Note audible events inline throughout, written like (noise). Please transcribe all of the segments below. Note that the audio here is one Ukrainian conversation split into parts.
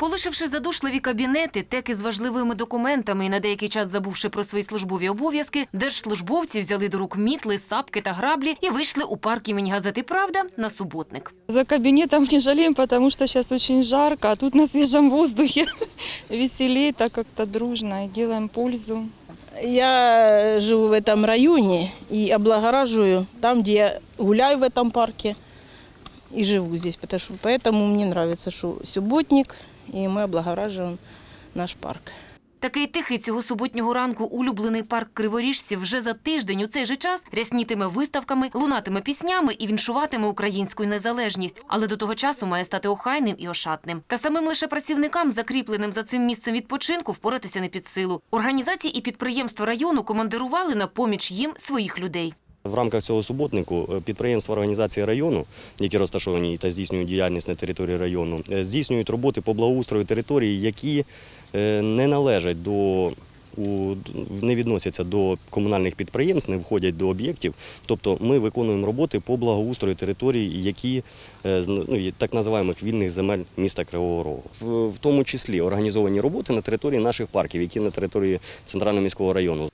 Полишивши задушливі кабінети, теки з важливими документами і на деякий час забувши про свої службові обов'язки, держслужбовці взяли до рук мітли, сапки та граблі і вийшли у парк імені газети Правда на суботник. За кабинетом не жалеем, потому что сейчас очень жарко, а тут на свежем воздухе (laughs) веселее, так как-то дружно и делаем пользу. Я живу в этом районе и облагораживаю там, где я гуляю в этом парке и живу здесь. Потому что, поэтому мне нравится, что субботник, и мы облагораживаем наш парк. Такий тихий цього суботнього ранку улюблений парк криворіжців вже за тиждень у цей же час ряснітиме виставками, лунатиме піснями і віншуватиме українську незалежність. Але до того часу має стати охайним і ошатним. Та самим лише працівникам, закріпленим за цим місцем відпочинку, впоратися не під силу. Організації і підприємства району командирували на поміч їм своїх людей. В рамках цього суботнику е, підприємства організації району, які розташовані та здійснюють діяльність на території району, е, здійснюють роботи по благоустрою території, які е, не належать до не відносяться до комунальних підприємств, не входять до об'єктів. Тобто ми виконуємо роботи по благоустрою території, які ну, так називаємих вільних земель міста Кривого Рогу. В, в тому числі організовані роботи на території наших парків, які на території центрального міського району.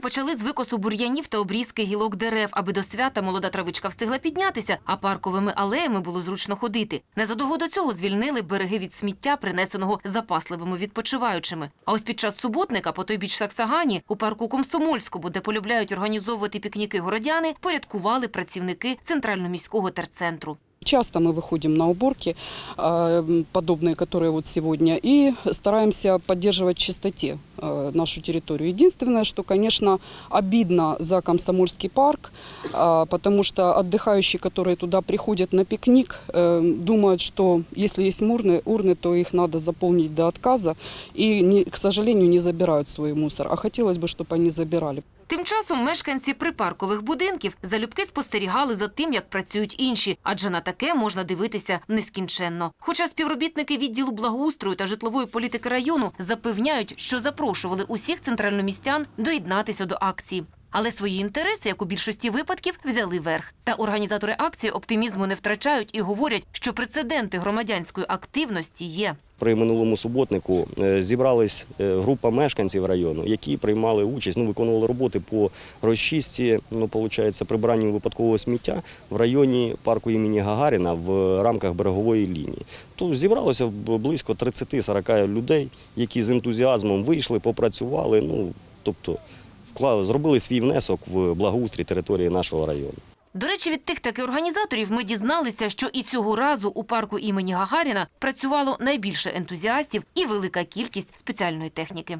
Почали з викосу бур'янів та обрізки гілок дерев, аби до свята молода травичка встигла піднятися, а парковими алеями було зручно ходити. Незадовго до цього звільнили береги від сміття, принесеного запасливими відпочиваючими. А ось під час суботника по той біч Саксагані у парку Комсомольському, де полюбляють організовувати пікніки городяни, порядкували працівники центрально-міського терцентру. Часто мы выходим на уборки, э, подобные, которые вот сегодня, и стараемся поддерживать в чистоте э, нашу территорию. Единственное, что, конечно, обидно за Комсомольский парк, э, потому что отдыхающие, которые туда приходят на пикник, э, думают, что если есть урны, урны, то их надо заполнить до отказа, и, не- к сожалению, не забирают свой мусор. А хотелось бы, чтобы они забирали. Тим часом мешканці припаркових будинків залюбки спостерігали за тим, як працюють інші, адже на таке можна дивитися нескінченно. Хоча співробітники відділу благоустрою та житлової політики району запевняють, що запрошували усіх центральномістян доєднатися до акції. Але свої інтереси, як у більшості випадків, взяли верх. Та організатори акції оптимізму не втрачають і говорять, що прецеденти громадянської активності є. При минулому суботнику е, зібралась е, група мешканців району, які приймали участь, ну, виконували роботи по розчистці, ну, виходить, прибиранню випадкового сміття в районі парку імені Гагаріна в рамках берегової лінії. Тут зібралося близько 30-40 людей, які з ентузіазмом вийшли, попрацювали, ну, тобто вкла- зробили свій внесок в благоустрій території нашого району. До речі, від тих таки організаторів ми дізналися, що і цього разу у парку імені Гагаріна працювало найбільше ентузіастів і велика кількість спеціальної техніки.